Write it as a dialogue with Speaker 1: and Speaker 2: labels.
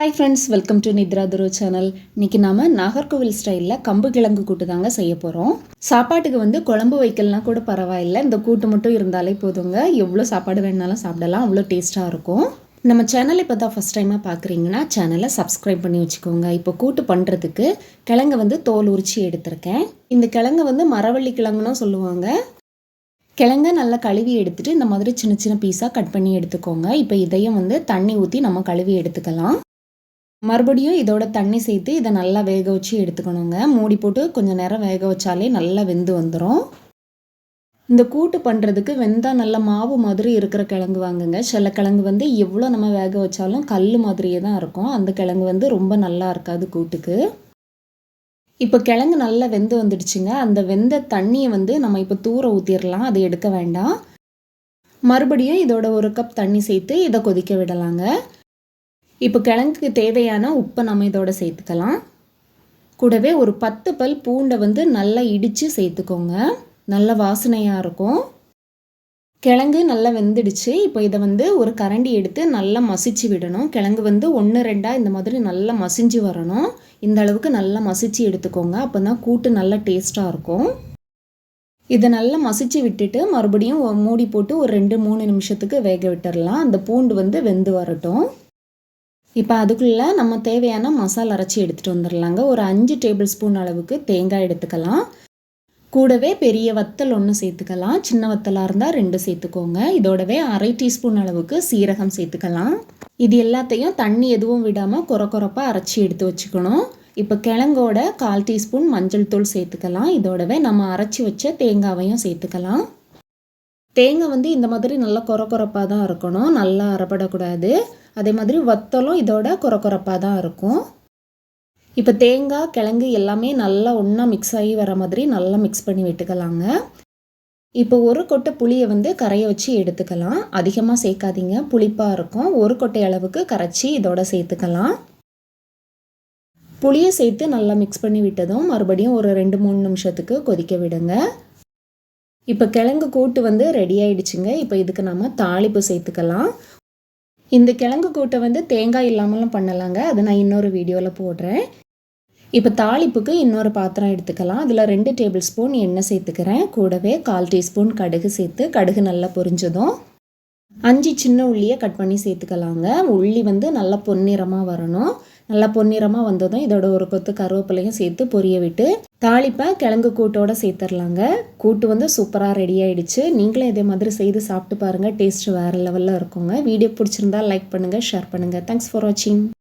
Speaker 1: Hi friends welcome to Nithra துரு channel இன்னைக்கு நாம் நாகர்கோவில் ஸ்டைலில் கம்பு கிழங்கு கூட்டு தாங்க செய்ய போகிறோம் சாப்பாட்டுக்கு வந்து குழம்பு வைக்கலனா கூட பரவாயில்ல. இந்த கூட்டு மட்டும் இருந்தாலே போதுங்க. எவ்வளோ சாப்பாடு வேணாலும் சாப்பிடலாம். அவ்வளோ டேஸ்ட்டாக இருக்கும். நம்ம சேனல் இப்போ தான் ஃபஸ்ட் டைமாக பார்க்குறீங்கன்னா சேனலை சப்ஸ்கிரைப் பண்ணி வச்சுக்கோங்க. இப்போ கூட்டு பண்ணுறதுக்கு கிழங்கு வந்து தோல் உரிச்சி எடுத்திருக்கேன். இந்த கிழங்கு வந்து மரவள்ளி கிழங்குன்னு சொல்லுவாங்க. கிழங்க நல்லா கழுவி எடுத்துகிட்டு இந்த மாதிரி சின்ன சின்ன பீஸாக கட் பண்ணி எடுத்துக்கோங்க. இப்போ இதையும் வந்து தண்ணி ஊற்றி நம்ம கழுவி எடுத்துக்கலாம். மறுபடியும் இதோட தண்ணி சேர்த்து இதை நல்லா வேக வச்சு எடுத்துக்கணுங்க. மூடி போட்டு கொஞ்சம் நேரம் வேக வச்சாலே நல்லா வெந்து வந்துடும் இந்த கூட்டு பண்ணுறதுக்கு வெந்தால் நல்ல மாவு மாதிரி இருக்கிற கிழங்கு வாங்குங்க. சில கிழங்கு வந்து எவ்வளோ நம்ம வேக வச்சாலும் கல் மாதிரியே தான் இருக்கும். அந்த கிழங்கு வந்து ரொம்ப நல்லா இருக்காது கூட்டுக்கு. இப்போ கிழங்கு நல்லா வெந்து வந்துடுச்சுங்க. அந்த வெந்த தண்ணியை வந்து நம்ம இப்போ தூர ஊற்றிடலாம் அதை எடுக்க வேண்டாம். மறுபடியும் இதோட ஒரு கப் தண்ணி சேர்த்து இதை கொதிக்க விடலாங்க. இப்போ கிழங்குக்கு தேவையான உப்பை நம்ம இதோட சேர்த்துக்கலாம். கூடவே ஒரு பத்து பல் பூண்டை வந்து நல்லா இடித்து சேர்த்துக்கோங்க. நல்ல வாசனையாக இருக்கும். கிழங்கு நல்லா வெந்துடுச்சு. இப்போ இதை வந்து ஒரு கரண்டி எடுத்து நல்லா மசிச்சு விடணும். கிழங்கு வந்து ஒன்று ரெண்டாக இந்த மாதிரி நல்லா மசிஞ்சு வரணும். இந்த அளவுக்கு நல்லா மசிச்சு எடுத்துக்கோங்க. அப்போ தான் கூட்டு நல்லா டேஸ்ட்டாக இருக்கும். இதை நல்லா மசிச்சு விட்டுட்டு மறுபடியும் மூடி போட்டு ஒரு ரெண்டு மூணு நிமிஷத்துக்கு வேக விட்டுடலாம் அந்த பூண்டு வந்து வெந்து வரட்டும். இப்போ அதுக்குள்ளே நம்ம தேவையான மசாலா அரைச்சி எடுத்துகிட்டு வந்துடலாங்க ஒரு அஞ்சு டேபிள் ஸ்பூன் அளவுக்கு தேங்காய் எடுத்துக்கலாம். கூடவே பெரிய வத்தல் ஒன்று சேர்த்துக்கலாம். சின்ன வத்தலாக இருந்தால் ரெண்டு சேர்த்துக்கோங்க. இதோடவே அரை டீஸ்பூன் அளவுக்கு சீரகம் சேர்த்துக்கலாம். இது எல்லாத்தையும் தண்ணி எதுவும் விடாமல் குற குறப்பாக அரைச்சி எடுத்து வச்சுக்கணும். இப்போ கிழங்கோட கால் டீஸ்பூன் மஞ்சள் தூள் சேர்த்துக்கலாம். இதோடவே நம்ம அரைச்சி வச்ச தேங்காவையும் சேர்த்துக்கலாம். தேங்காய் வந்து இந்த மாதிரி நல்லா குற குறப்பாக தான் இருக்கணும். நல்லா அரைப்படக்கூடாது. அதே மாதிரி வத்தலும் இதோட குறக்குறப்பாக தான் இருக்கும். இப்போ தேங்காய் கிழங்கு எல்லாமே நல்லா ஒன்றா மிக்ஸ் ஆகி வர மாதிரி நல்லா மிக்ஸ் பண்ணி விட்டுக்கலாங்க. இப்போ ஒரு கொட்டை புளியை வந்து கரைய வச்சு எடுத்துக்கலாம். அதிகமாக சேர்க்காதீங்க புளிப்பாக இருக்கும். ஒரு கொட்டை அளவுக்கு கரைச்சி இதோட சேர்த்துக்கலாம். புளியை சேர்த்து நல்லா மிக்ஸ் பண்ணி விட்டதும் மறுபடியும் ஒரு ரெண்டு மூணு நிமிஷத்துக்கு கொதிக்க விடுங்க. இப்போ கிழங்கு கூட்டு வந்து ரெடி ஆயிடுச்சுங்க. இப்போ இதுக்கு நம்ம தாளிப்பு சேர்த்துக்கலாம். இந்த கிழங்கு கூட்டை வந்து தேங்காய் இல்லாமலும் பண்ணலாங்க. அதை நான் இன்னொரு வீடியோவில் போடுறேன். இப்போ தாளிப்புக்கு இன்னொரு பாத்திரம் எடுத்துக்கலாம். அதில் ரெண்டு டேபிள் ஸ்பூன் எண்ணெய் சேர்த்துக்கிறேன். கூடவே கால் டீஸ்பூன் கடுகு சேர்த்து கடுகு நல்லா பொரிஞ்சதும் அஞ்சு சின்ன உள்ளியை கட் பண்ணி சேர்த்துக்கலாங்க. உள்ளி வந்து நல்லா பொன்னிறமாக வரணும். நல்லா பொன்னிறமாக வந்ததும் இதோட ஒரு கொத்து கருவேப்பிலையும் சேர்த்து பொரிய விட்டு தாளிப்பை கிழங்கு கூட்டோட சேர்த்துடலாங்க. கூட்டு வந்து சூப்பராக ரெடி ஆகிடுச்சு நீங்களும் இதே மாதிரி செய்து சாப்பிட்டு பாருங்கள் டேஸ்ட் வேறு லெவலில் இருக்குங்க. வீடியோ பிடிச்சிருந்தா லைக் பண்ணுங்கள் ஷேர் பண்ணுங்கள் தேங்க்ஸ் ஃபார் வாட்சிங்